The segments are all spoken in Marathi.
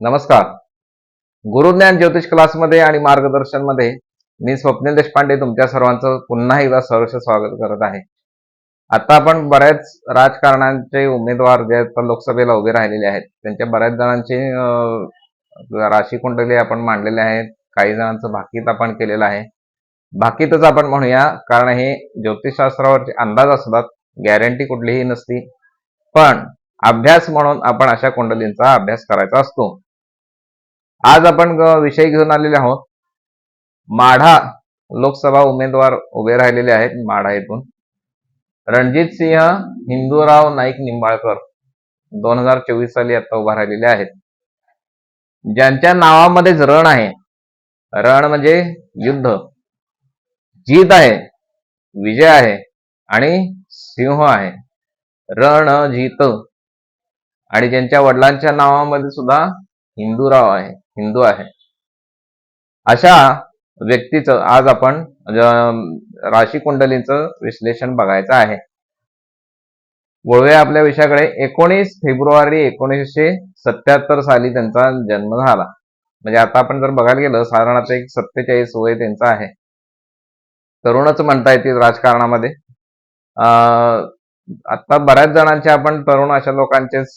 नमस्कार. गुरुज्ञान ज्योतिष क्लासमध्ये आणि मार्गदर्शनमध्ये मी स्वप्नील देशपांडे तुमच्या सर्वांचं पुन्हा एकदा सहर्ष स्वागत करत आहे. आता आपण बऱ्याच राजकारणांचे उमेदवार जे आता लोकसभेला उभे राहिलेले आहेत. त्यांच्या बऱ्याच जणांची राशी कुंडली आपण मांडलेले आहेत. काही जणांचं भाकीत आपण केलेलं आहे. भाकीतच आपण म्हणूया कारण हे ज्योतिषशास्त्रावरचे अंदाज असतात गॅरंटी कुठलीही नसती. पण अभ्यास म्हणून आपण अशा कुंडलींचा अभ्यास करायचा असतो. आज आपण विषय घेऊन आलेले आहोत. माढा लोकसभा उमेदवार उभे राहिलेले आहेत माढा येथून. रणजित सिंह हिंदूराव नाईक निंबाळकर दोन हजार चोवीस साली आता उभा राहिलेले आहेत. ज्यांच्या नावामध्येच रण आहे रण म्हणजे युद्ध. जीत आहे विजय आहे आणि सिंह आहे. रण जीत. आणि ज्यांच्या वडिलांच्या नावामध्ये सुद्धा हिंदूराव आहे हिंदू आहे. अशा व्यक्तीचं आज आपण राशी कुंडलीचं विश्लेषण बघायचं आहे. वळूया आपल्या विषयाकडे. एकोणीस फेब्रुवारी एकोणीसशे सत्याहत्तर साली त्यांचा जन्म झाला. म्हणजे आता आपण जर बघायला गेलं साधारणतः एक सत्तेचाळीस वय त्यांचं आहे. तरुणच म्हणता येतील राजकारणामध्ये. अं, आता बऱ्याच जणांचे आपण तरुण अशा लोकांचेच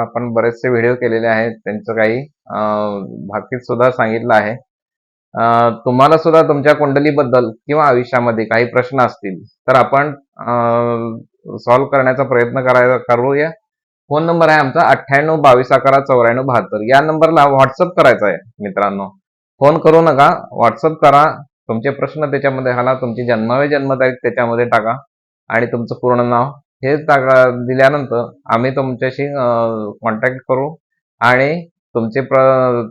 आपण बरेचसे व्हिडिओ केलेले आहेत. त्यांचं काही भाकीत सुद्धा सांगितलं आहे. तुम्हाला सुद्धा तुमच्या कुंडलीबद्दल किंवा आयुष्यामध्ये काही प्रश्न असतील तर आपण सॉल्व्ह करण्याचा प्रयत्न करायचा करूया. फोन नंबर आहे आमचा अठ्ठ्याण्णव बावीस अकरा चौऱ्याण्णव बहात्तर. या नंबरला व्हॉट्सअप करायचा आहे मित्रांनो. फोन करू नका व्हॉट्सअप करा. तुमचे प्रश्न त्याच्यामध्ये घाला तुमची जन्मावे जन्मतारीख त्याच्यामध्ये टाका. आणि तुमचं पूर्ण नाव हे दिल्यानंतर आम्ही तुमच्याशी कॉन्टॅक्ट करू आणि तुमचे प्र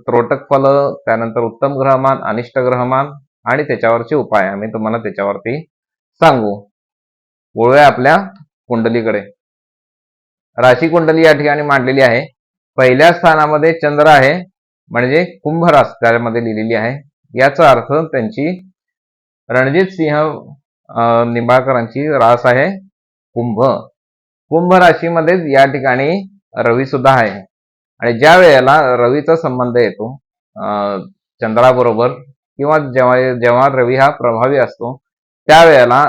त्रोटक फल त्यानंतर उत्तम ग्रहमान अनिष्ट ग्रहमान आणि त्याच्यावरचे उपाय आम्ही तुम्हाला त्याच्यावरती सांगू. वळूया आपल्या कुंडलीकडे. राशी कुंडली या ठिकाणी मांडलेली आहे. पहिल्या स्थानामध्ये चंद्र आहे म्हणजे कुंभ रास त्यामध्ये लिहिलेली आहे. याचा अर्थ त्यांची रणजित सिंह निंबाळकरांची रास आहे. कुंभ. कुंभ राशीमध्येच या ठिकाणी रवी सुद्धा आहे. आणि ज्या वेळेला रवीचा संबंध येतो चंद्राबरोबर किंवा जेव्हा जेव्हा रवी हा प्रभावी असतो त्यावेळेला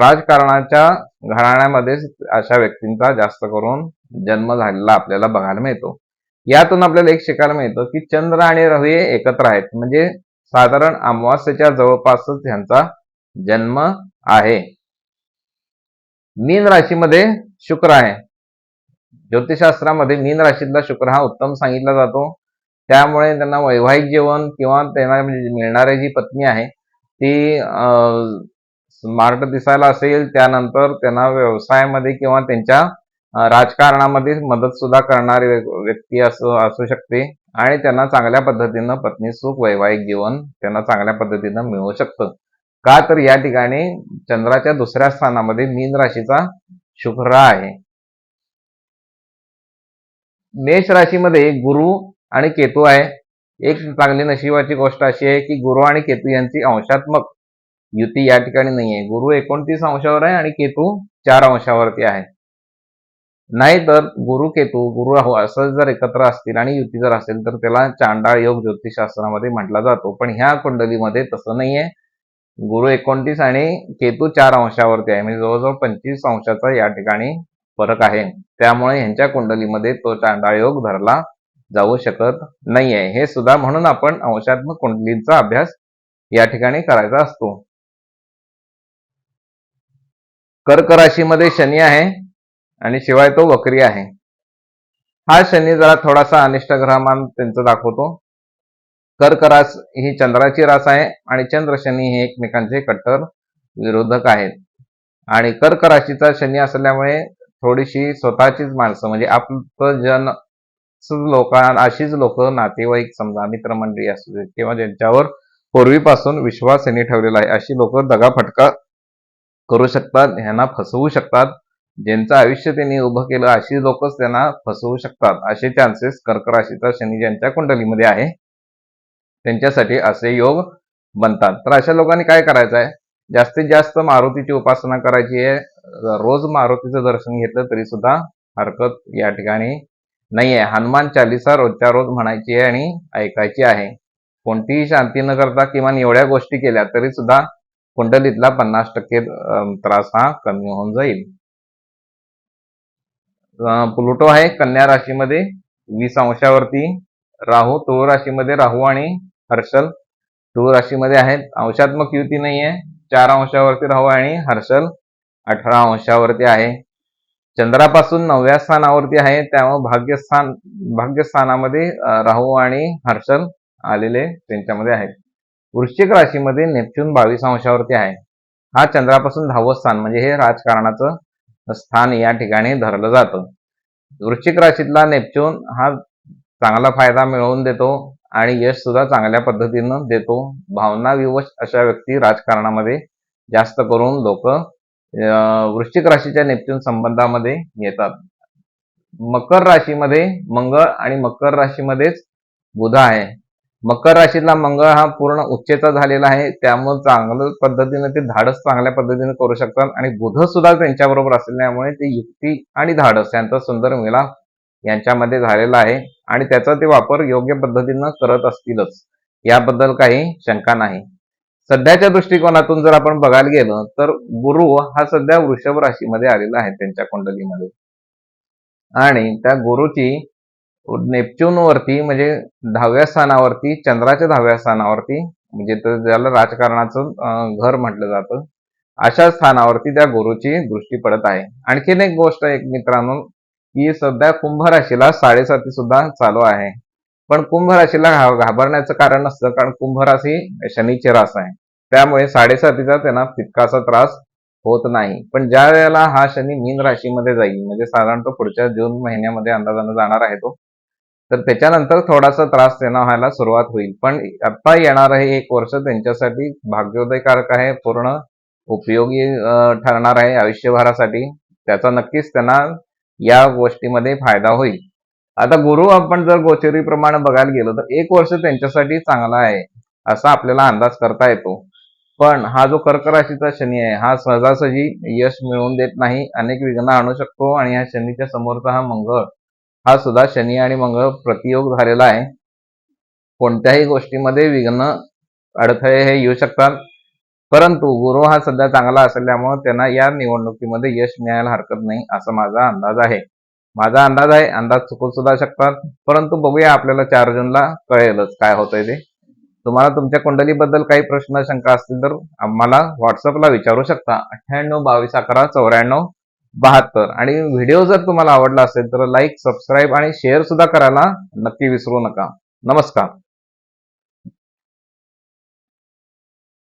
राजकारणाच्या घराण्यामध्येच अशा व्यक्तींचा जास्त करून जन्म झालेला आपल्याला बघायला मिळतो. यातून आपल्याला एक शिकायला मिळतं की चंद्र आणि रवी हे एकत्र आहेत. म्हणजे साधारण अमावास्येच्या जवळपासच ह्यांचा जन्म आहे. मीन राशीमध्ये शुक्र आहे. ज्योतिषशास्त्रामध्ये मीन राशीतला शुक्र हा उत्तम सांगितला जातो. त्यामुळे त्यांना वैवाहिक जीवन किंवा त्यांना म्हणजे मिळणारी जी पत्नी आहे ती स्मार्ट दिसायला असेल त्यानंतर त्यांना व्यवसायामध्ये किंवा त्यांच्या राजकारणामध्ये मदत सुद्धा करणारी व्यक्ती असू असू शकते. आणि त्यांना चांगल्या पद्धतीनं पत्नी सुख वैवाहिक जीवन त्यांना चांगल्या पद्धतीनं मिळू शकतं. का तर या ठिकाणी चंद्राच्या दुसऱ्या स्थानामध्ये मीन राशीचा शुक्र आहे. मेष राशीमध्ये गुरु आणि केतू आहे. एक चांगली नशिबाची गोष्ट अशी आहे की गुरु आणि केतू यांची अंशात्मक युती या ठिकाणी नाही आहे. गुरु एकोणतीस अंशावर आहे आणि केतू चार अंशावरती आहे. नाहीतर गुरु केतू गुरु राहू असं जर एकत्र असतील आणि युती जर असेल तर त्याला चांडाळ योग ज्योतिषशास्त्रामध्ये म्हटला जातो. पण ह्या कुंडलीमध्ये तसं नाहीये. गुरु एकोणतीस आणि केतू चार अंशावरती आहे. म्हणजे जवळजवळ पंचवीस अंशाचा या ठिकाणी फरक आहे. त्यामुळे ह्यांच्या कुंडलीमध्ये तो चांडाळयोग धरला जाऊ शकत नाहीये. हे सुद्धा म्हणून आपण अंशात्मक कुंडलींचा अभ्यास या ठिकाणी करायचा असतो. कर्क राशीमध्ये शनी आहे आणि शिवाय तो वक्री आहे. हा शनी जरा थोडासा अनिष्ट ग्रहमान त्यांचा दाखवतो. कर्क रास ही चंद्राची रास आहे आणि चंद्र शनी हे एकमेकांचे कट्टर विरोधक आहेत. आणि कर्क राशीचा शनी असल्यामुळे थोडीशी स्वतःचीच माणसं म्हणजे आपलं जन लोक अशीच लोक नातेवाईक समजा मित्रमंडळी असू देत किंवा ज्यांच्यावर पूर्वीपासून विश्वास यांनी ठेवलेला आहे अशी लोक दगाफटका करू शकतात ह्यांना फसवू शकतात. ज्यांचं आयुष्य त्यांनी उभं केलं अशी लोकच त्यांना फसवू शकतात. असे चान्सेस कर्क राशीचा शनी ज्यांच्या कुंडलीमध्ये आहे. त्यांच्यासाठी असे योग बनतात. तर अशा लोकांनी काय करायचं आहे? जास्तीत जास्त मारुतीची उपासना करायची आहे. रोज मारुतीचं दर्शन घेतलं तरी सुद्धा हरकत या ठिकाणी नाहीये. हनुमान चालिसा रोजच्या रोज म्हणायची आहे आणि ऐकायची आहे. कोणतीही शांती न करता किमान एवढ्या गोष्टी केल्या तरी सुद्धा कुंडलीतला पन्नास टक्के त्रास हा कमी होऊन जाईल. प्लुटो आहे कन्या राशीमध्ये. वीस अंशावरती राहू तुळ राशीमध्ये राहू आणि हर्षल. टू राशीमध्ये आहेत. अंशात्मक युती नाहीये. चार अंशावरती राहू आणि हर्षल अठरा अंशावरती आहे. चंद्रापासून नवव्या स्थानावरती आहे. त्यामुळे भाग्यस्थान भाग्यस्थानामध्ये राहू आणि हर्षल आलेले त्यांच्यामध्ये आहेत. वृश्चिक राशीमध्ये नेपच्यून बावीस अंशावरती आहे. हा चंद्रापासून दहावं स्थान म्हणजे हे राजकारणाचं स्थान या ठिकाणी धरलं जातं. वृश्चिक राशीतला नेपच्यून हा चांगला फायदा मिळवून देतो. आणि यश सुद्धा चांगल्या पद्धतीनं देतो. भावना विवश अशा व्यक्ती राजकारणामध्ये जास्त करून लोक वृश्चिक राशीच्या नेपच्यून संबंधामध्ये येतात. मकर राशीमध्ये मंगळ आणि मकर राशीमध्येच बुध आहे. मकर राशीतला मंगळ हा पूर्ण उच्चेचा झालेला आहे. त्यामुळे चांगल्या पद्धतीने ते धाडस चांगल्या पद्धतीने करू शकतात. आणि बुध सुद्धा त्यांच्याबरोबर असल्यामुळे ते युक्ती आणि धाडस यांचा सुंदर मिलाप यांच्यामध्ये झालेला आहे आणि त्याचा ते वापर योग्य पद्धतीनं करत असतीलच. याबद्दल काही शंका नाही. सध्याच्या दृष्टिकोनातून जर आपण बघायला गेलं तर गुरु हा सध्या वृषभ राशीमध्ये आलेला आहे त्यांच्या कुंडलीमध्ये. आणि त्या गुरुची नेपच्यून वरती म्हणजे दहाव्या स्थानावरती चंद्राच्या दहाव्या स्थानावरती म्हणजे तर ज्याला राजकारणाचं घर म्हटलं जातं अशा स्थानावरती त्या गुरुची दृष्टी पडत आहे. आणखीन एक गोष्ट एक मित्रांनो की सध्या कुंभ राशीला साडेसाती सुद्धा चालू आहे. पण कुंभ राशीला घाबरण्याचं कारण नसतं कारण कुंभ राशी शनीची रास आहे. त्यामुळे साडेसातीचा त्यांना तितकासा त्रास होत नाही. पण ज्या वेळेला हा शनी मीन राशीमध्ये जाईल म्हणजे साधारणतः पुढच्या जून महिन्यामध्ये अंदाजानं जाणार आहे तो तर त्याच्यानंतर थोडासा त्रास त्यांना व्हायला सुरुवात होईल. पण आता येणार हे एक वर्ष त्यांच्यासाठी भाग्योदयकारक आहे पूर्ण उपयोगी ठरणार आहे आयुष्यभरासाठी. त्याचा नक्कीच त्यांना या गोष्टीमध्ये फायदा होईल. आता गुरु आपण जर गोचरीप्रमाणे बघायला गेलो तर एक वर्ष त्यांच्यासाठी चांगला आहे असा आपल्याला अंदाज करता येतो. पण हा जो कर्क राशीचा शनी आहे हा सहजासहजी यश मिळवून देत नाही अनेक विघ्न आणू शकतो आणि या शनीच्या समोरचा हा मंगळ हा सुद्धा शनी आणि मंगळ प्रतियोग झालेला आहे. कोणत्याही गोष्टीमध्ये विघ्न अडथळे हे येऊ शकतात. परंतु गुरु हा सध्या चांगला असल्यामुळे त्यांना या निवडणुकीमध्ये यश मिळायला हरकत नाही असा माझा अंदाज आहे. माझा अंदाज आहे अंदाज चुकू सुद्धा शकतात. परंतु बघूया आपल्याला चार जूनला कळेलच काय होतंय ते. तुम्हाला तुमच्या कुंडलीबद्दल काही प्रश्न शंका असतील तर आम्हाला व्हॉट्सअपला विचारू शकता. अठ्ठ्याण्णव बावीस अकरा चौऱ्याण्णव बहात्तर. आणि व्हिडिओ जर तुम्हाला आवडला असेल तर लाईक सबस्क्राईब आणि शेअर सुद्धा करायला नक्की विसरू नका. नमस्कार.